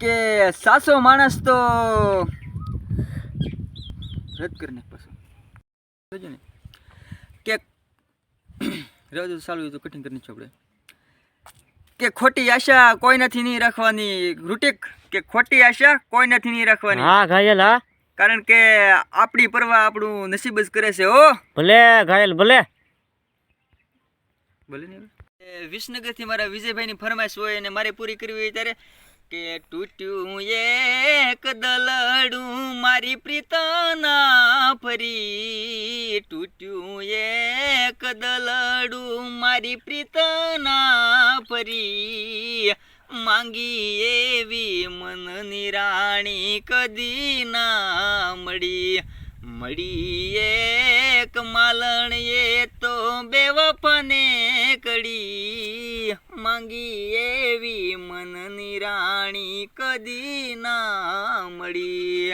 કે સાસો માણસ તો રદ કરીને પાછું. ને? કે રહેવા દો સારું તો કટિંગ કરીને આપણે. કે ખોટી આશા કોઈ નથી નહીં રાખવાની. રૂટિક કે ખોટી આશા કોઈ નથી નહીં રાખવાની. હા ઘાયલ હા. કારણ કે આપણી પરવા આપણું નસીબ જ કરે છે ઓ ભલે ઘાયલ ભલે. ભલે નહીં વિસનગરથી મારા વિજયભાઈની ફરમાઈશ હોય અને મારે પૂરી કરવી હોય ત્યારે કે તૂટ્યું એક દલડું મારી પ્રીતના ફરી. તૂટ્યું એક દલડું મારી પ્રીતના ફરી. માંગી એવી મનની રાણી કદી ના મળી. મળી એક માલણ એ તો બેવફને કડી માંગી એવી મનની રાણી કદી ના મળી.